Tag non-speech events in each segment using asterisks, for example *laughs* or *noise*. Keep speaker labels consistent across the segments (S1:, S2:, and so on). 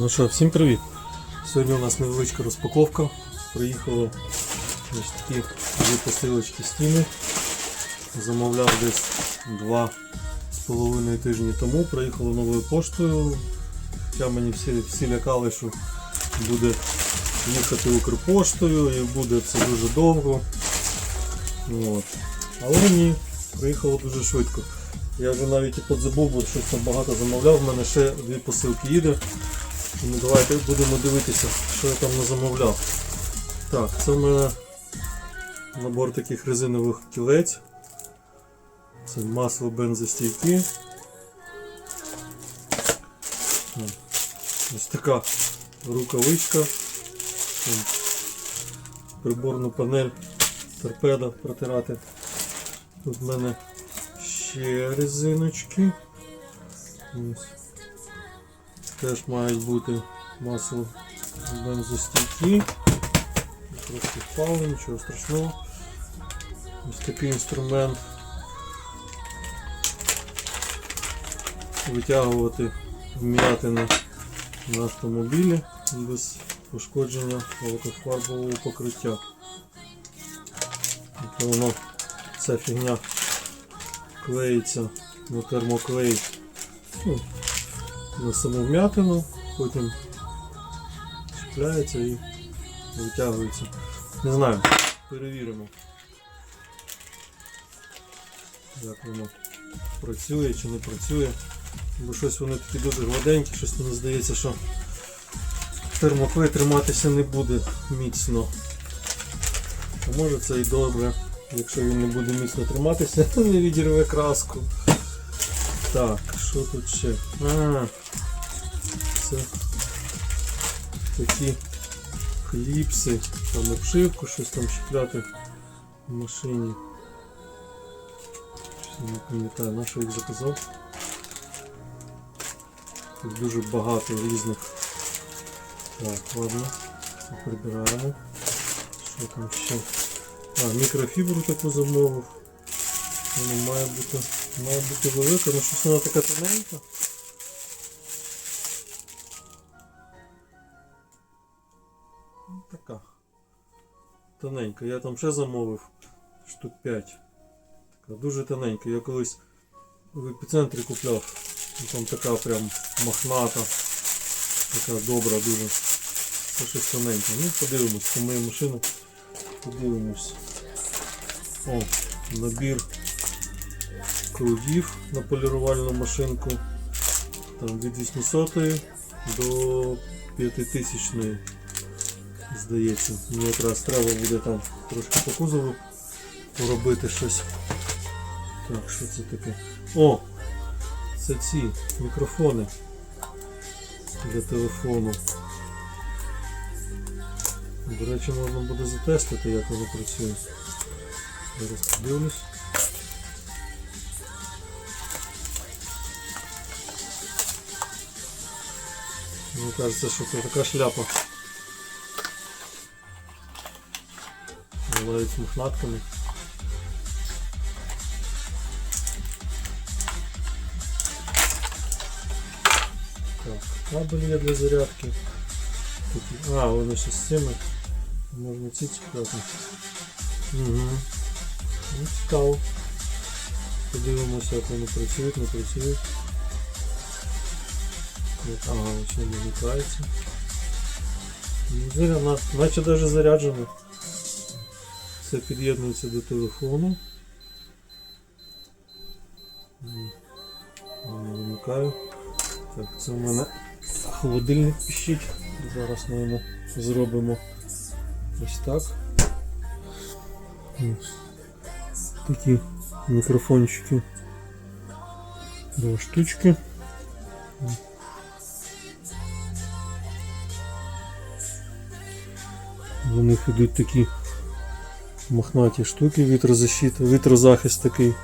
S1: Ну що, всім привіт! Сьогодні у нас невеличка розпаковка. Приїхало ось такі дві посилочки стіни. Замовляв десь два з половиною тижні тому. Приїхало новою поштою. Хоча мені всі, всі лякали, що буде їхати Укрпоштою і буде це дуже довго. От. Але ні, приїхало дуже швидко. Я вже навіть і подзабув, бо щось там багато замовляв. У мене ще дві посилки їде. Ну, давайте будемо дивитися, що я там не замовляв. Так, це в мене набор таких резинових кілець. Це масло бензостійкі. Ось така рукавичка. Приборну панель торпеда протирати. Тут в мене ще резиночки. Ось. Теж мають бути масло бензостійкі. Трошки впало, нічого страшного. Ось такий інструмент. Витягувати вм'ятини на автомобілі без пошкодження лакофарбового покриття. Тобто воно ця фігня клеїться на термоклей ну, на саму вм'ятину, потім чіпляється і витягується. Не знаю, перевіримо. Як воно працює чи не працює. Бо щось вони такі дуже гладенькі, щось мені здається, що термоклей триматися не буде міцно. А може це і добре, якщо він не буде міцно триматися, то *laughs* не відірве краску. Так, що тут ще? А, це такі кліпси, там обшивку, щось там чіпляти в машині. Не пам'ятаю, на що їх заказав. Тут дуже багато різних. Так, ладно, це прибираємо. Що там ще? А, мікрофібру таку замовив. Вона має бути, має бути велика, але щось вона така тоненька. Ну, Така. Тоненька. Я там ще замовив штук 5. Така дуже тоненька. Я колись в епіцентрі купляв. Ну, Там така прям мохната. Така добра дуже. Це щось тоненьке. Ну, подивимось, по мою машину. Подивимось. О, набір крудів на полірувальну машинку. Там від 800 до 5000 здається. Мені якраз треба буде там трошки по кузову поробити щось. Так, що це таке? О! Це ці мікрофони для телефону. До речі, можна буде затестити, як воно працює. Зараз подивлюсь. Кажется, що це така шляпа. Навіть з мохнатками. Так, кабель є для зарядки. Тут, а, вони ще з цими. Можна ці чіпляти. Угу. Ну, цікаво. Подивимося, як вони працюють, не працюють. Ага, ось він вмикається. Ну, заря- на- Наче навіть заряджено. Все під'єднується до телефону. М, вимикаю. Так, це в мене холодильник пищить. Зараз ми йому зробимо ось так. Ось. Такі мікрофончики. Два штучки. В них йдуть такі мохнаті штуки, вітрозащита, вітрозахист такий.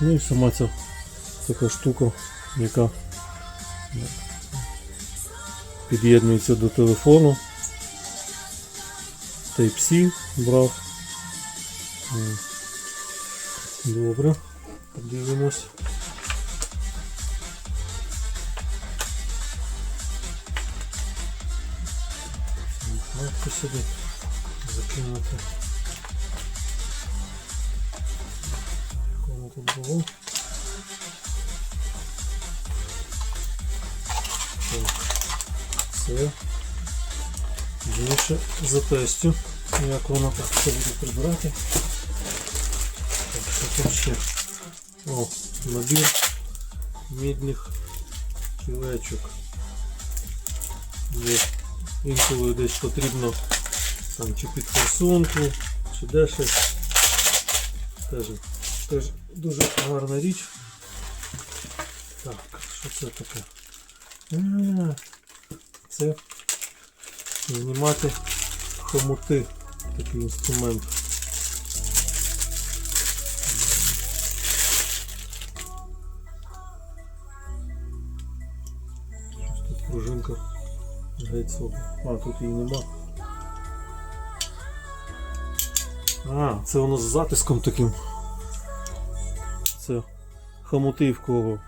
S1: Ну і сама ця така штука, яка під'єднується до телефону. Type-C брав. Добре, подивимось. Легко сюди закинути. Кому тут було? Все. Більше затестю, як воно так все буде прибирати. Так, що тут ще? О, набір мідних кілечок. Є інколи десь потрібно там чи під форсунку, чи де щось. Теж, теж дуже гарна річ. Так, що це таке? Це знімати хомути. Такий інструмент. 500. А, тут її нема. А, це воно з затиском таким. Це хомути в кого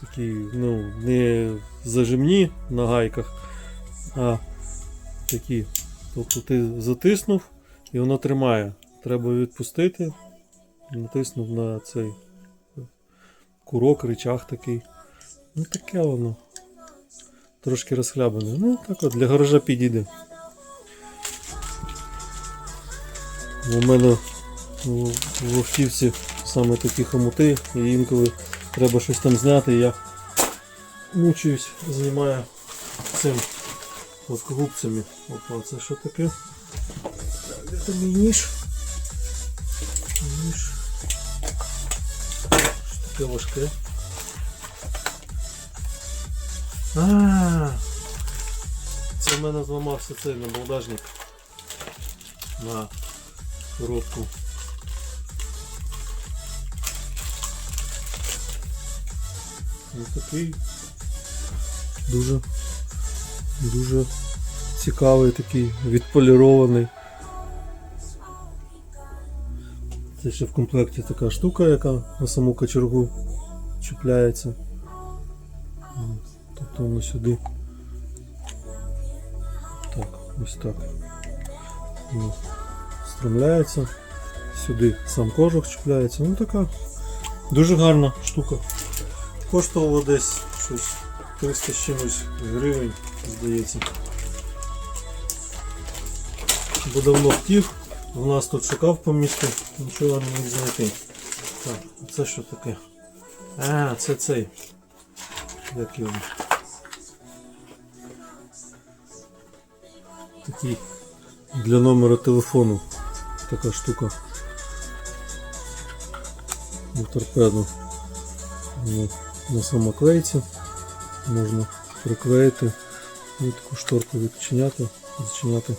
S1: такі, ну, не зажимні на гайках, а такі. Тобто ти затиснув і воно тримає. Треба відпустити. Натиснув на цей курок, речах такий. Ну таке воно. Трошки розхлябане. Ну так от для гаража підійде. У мене в в автівці саме такі хомути, і інколи треба щось там зняти, я мучуюсь, знімаю цим плоскогубцями. Опа, це що таке? Так, де мій ніж? Ніж. Що таке важке? А, це в мене зламався цей набалдажник на коробку. Ось такий дуже дуже цікавий такий, відполірований. Це ще в комплекті така штука, яка на саму кочергу чіпляється. Тобто воно сюди. Так, ось так. Воно встромляється. Сюди сам кожух чіпляється. Ну така дуже гарна штука. Коштувало десь щось 300 з чимось гривень, здається. Бо давно хотів, в нас тут шукав по місту, нічого не міг знайти. Так, це що таке? А, це цей. Як його? Такий для номера телефону така штука. На торпеду. Ну, на самоклейці можна приклеїти і таку шторку відчиняти, зачиняти.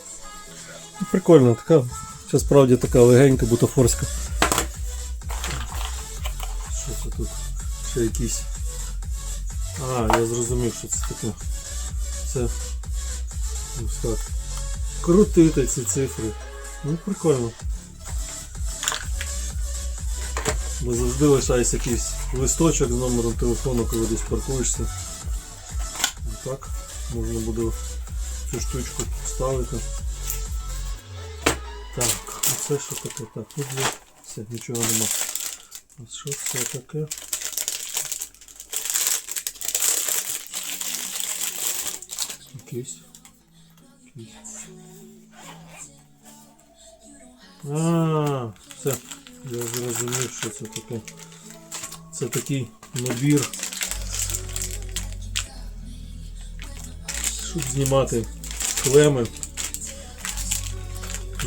S1: Ну, прикольно, така, це справді така легенька, бутафорська. Що це тут? Ще якісь. А, я зрозумів, що це таке. Це ось так. Крутити ці цифри. Ну прикольно. Бо завжди лишається якийсь листочок з номером телефону, коли десь паркуєшся. Так, можна буде цю штучку вставити. Так, оце що таке? Так, тут є все, нічого нема. А що це таке? Якийсь. Якийсь. А, все, я зрозумів, що це таке. Це такий набір. Щоб знімати клеми,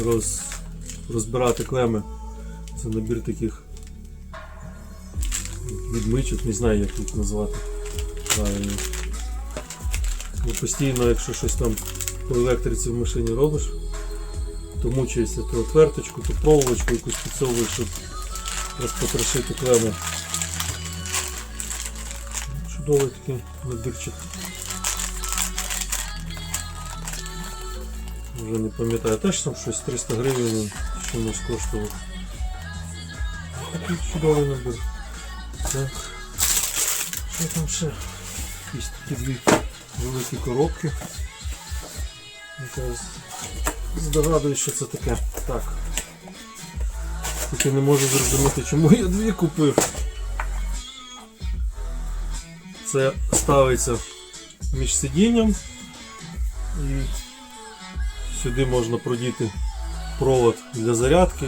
S1: роз, розбирати клеми. Це набір таких відмичок, не знаю як їх назвати правильно. Постійно, якщо щось там по електриці в машині робиш, то мучаєшся то отверточку, то проволочку якусь підсовуєш, щоб розпотрошити клеми. Чудовий такий набірчик. Вже не пам'ятаю, теж там щось 300 гривень чимось коштував. Такий чудовий набір. Що там ще? Якісь такі дві великі коробки. Якось Здогадуюсь, що це таке. Так. Тільки не можу зрозуміти, чому я дві купив. Це ставиться між сидінням і сюди можна продіти провод для зарядки.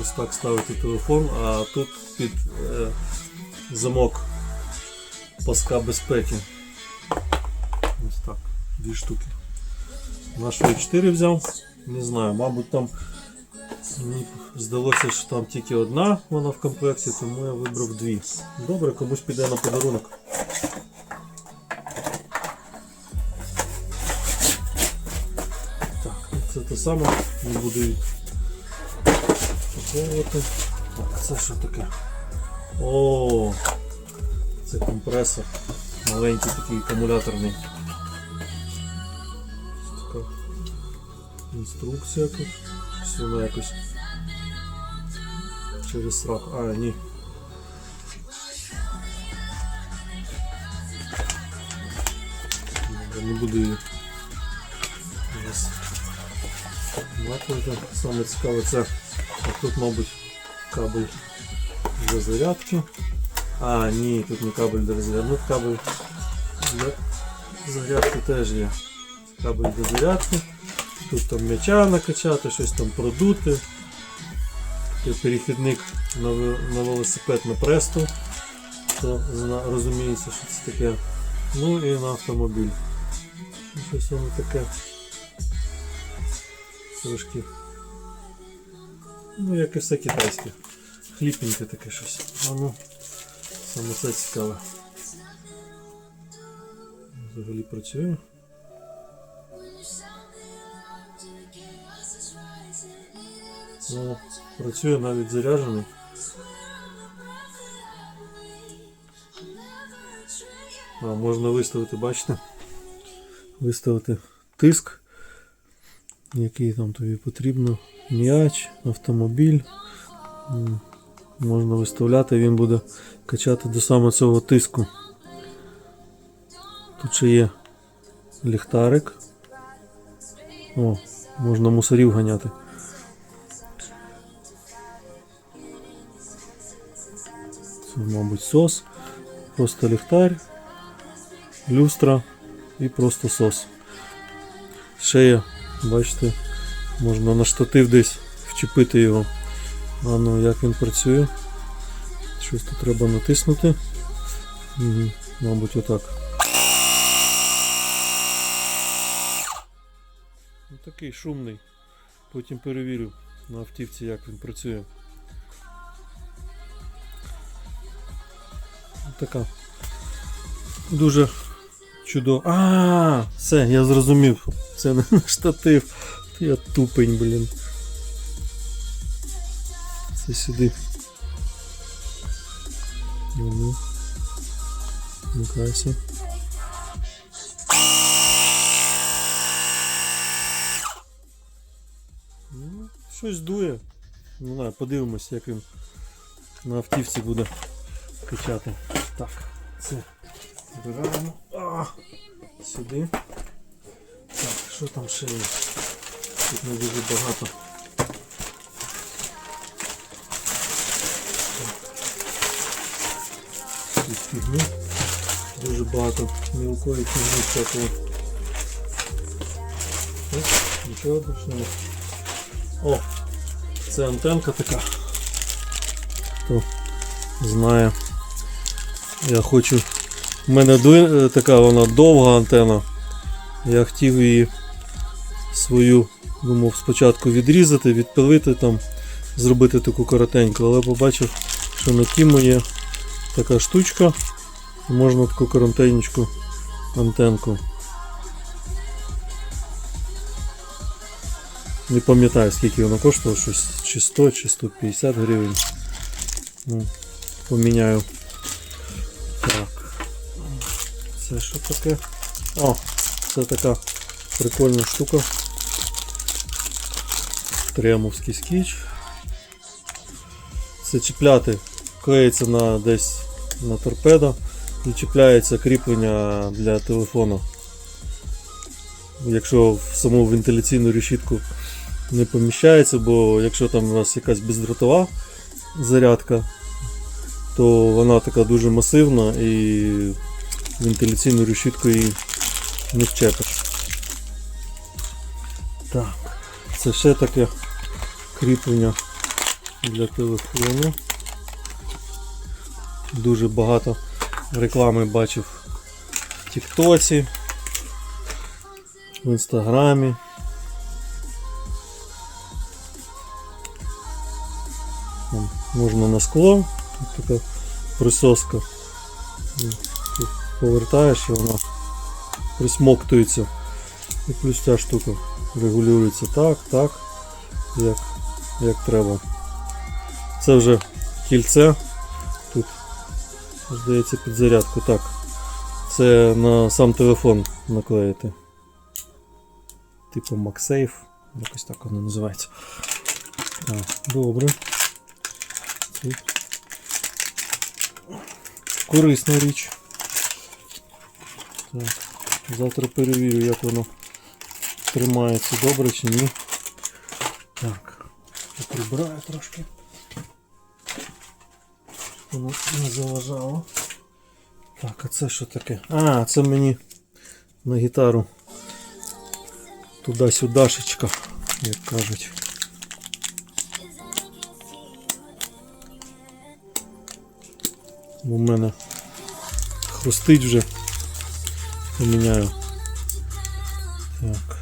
S1: Ось так ставити телефон, а тут під е, замок паска безпеки. Ось так, дві штуки. На що я 4 взяв? Не знаю, мабуть там мені здалося, що там тільки одна вона в комплекті, тому я вибрав дві. Добре, комусь піде на подарунок. Так, це те саме, не буду її паковувати. Так, це що таке? О, це компресор. Маленький такий акумуляторний. Інструкція тут. Щось воно якось через срак. А, ні. Не буду її накладати. Саме цікаве це. А тут, мабуть, кабель для зарядки. А, ні, тут не кабель для зарядки. Ну, кабель для зарядки теж є. Кабель для зарядки. Тут там м'яча накачати, щось там продути. Перехідник на, на велосипед на престу. Зна, розуміється, що це таке. Ну і на автомобіль. Ну, Щось воно таке. Трошки. Ну, як і все китайське. Хліпеньке таке щось. Ну, саме це цікаве. Взагалі працює. Ну, працює навіть заряджений. А, можна виставити, бачите? Виставити тиск, який там тобі потрібно. М'яч, автомобіль. Можна виставляти, він буде качати до саме цього тиску. Тут ще є ліхтарик. О, можна мусорів ганяти. Мабуть, сос. Просто ліхтар, люстра і просто сос. Є, бачите, можна на штатив десь вчепити його. А ну як він працює? Щось тут треба натиснути. Угу, мабуть, отак. Такий шумний. Потім перевірю на автівці, як він працює. Така дуже чудово. А, все, я зрозумів. Це не *laughs* штатив. Я тупень, блін. Це сюди. Ну, Вмикайся. Ну, щось дує. Не знаю, подивимось, як він на автівці буде качати. Так, це збираємо. А, сюди. Так, що там ще є? Тут не дуже багато. Тут фігні. Дуже багато мілкої фігні всякої. Ось, Нічого немає. О, це антенка така. Хто знає. Я хочу. У мене е, така вона довга антена. Я хотів її свою, думав, спочатку відрізати, відпилити там, зробити таку коротеньку, але побачив, що на Тімо є така штучка. Можна таку коротеньку антенку. Не пам'ятаю скільки вона коштувала, щось чи 100 чи 150 гривень. Ну, поміняю. Це що таке? О, це така прикольна штука. Тремовський скіч. Це чіпляти, клеїться на десь на торпедо і чіпляється кріплення для телефону. якщо в саму вентиляційну решітку не поміщається, бо якщо там у нас якась бездротова зарядка, то вона така дуже масивна і вентиляційну решітку її не вчепиш. Так, це ще таке кріплення для телефону. Дуже багато реклами бачив в Тіктоці, в Інстаграмі. Можна на скло, така присоска. Повертаєш і вона присмоктується. І плюс ця штука регулюється так, так, як, як треба. Це вже кільце. Тут, здається, під зарядку. Так. Це на сам телефон наклеїти. Типу MagSafe. Якось так воно називається. Так, добре. Корисна річ. Так. Завтра перевірю, як воно тримається добре чи ні. Так, прибираю трошки. Воно не заважало. Так, а це що таке? А, це мені на гітару туди-сюдашечка, як кажуть. У мене хрустить вже. Поміняю. Так.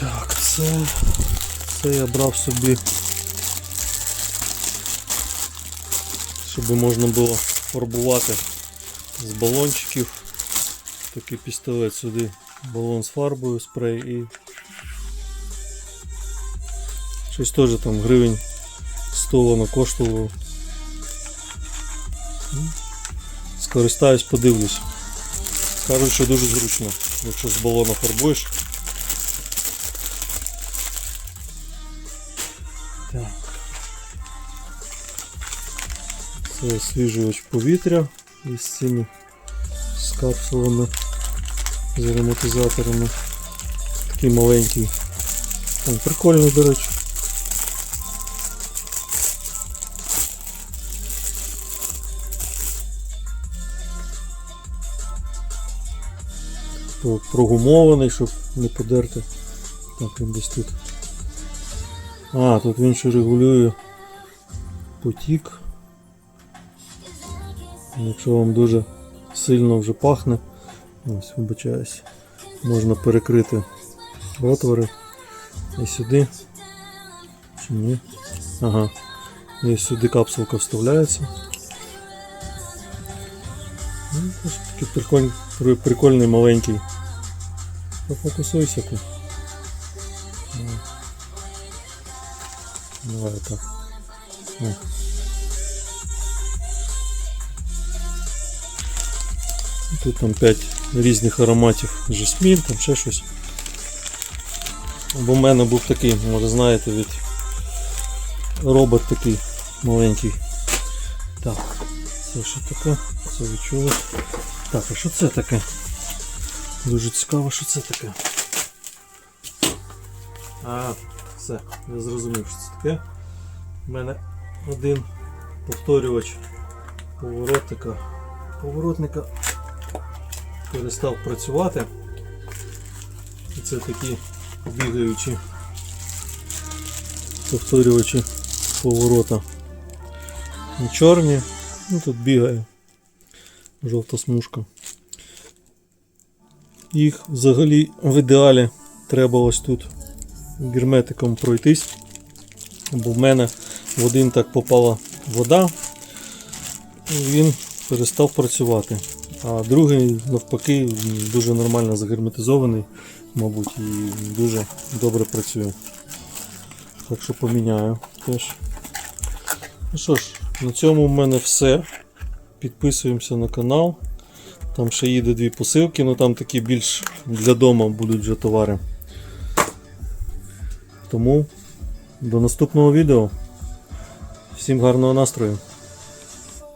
S1: Так, це. Це я брав собі. Щоб можна було фарбувати з балончиків. Такий пістолет сюди. Балон з фарбою, спрей і. Щось теж там гривень 100 воно коштувало. Скористаюсь, подивлюсь. Кажуть, що дуже зручно, якщо з балона фарбуєш. Так. Це освіжувач повітря із цими з капсулами, з ароматизаторами. Такий маленький. Прикольний, до речі. Про- прогумований, щоб не подерти. Так, він десь тут. А, тут він ще регулює потік. Якщо вам дуже сильно вже пахне, ось вибачаюсь, можна перекрити отвори і сюди. Чи ні? Ага. І сюди капсулка вставляється. Ну, такий прикольний маленький. Пофокусуйся. Ну. Давай так. О. Тут там 5 різних ароматів жасмін, там ще щось. Бо в мене був такий, може знаєте, від робот такий маленький. Так, це що таке? Це відчули. Так, а що це таке? Дуже цікаво, що це таке. А, все, я зрозумів, що це таке. У мене один повторювач поворотника. Поворотника перестав працювати. І це такі бігаючі повторювачі поворота. Чорні, ну тут бігає жовта смужка. Їх взагалі в ідеалі треба ось тут герметиком пройтись, бо в мене в один так попала вода, і він перестав працювати. А другий, навпаки, дуже нормально загерметизований, мабуть, і дуже добре працює. Так що поміняю теж. Ну що ж, на цьому в мене все. Підписуємося на канал. Там ще їде дві посилки, але там такі більш для дому будуть вже товари. Тому до наступного відео. Всім гарного настрою!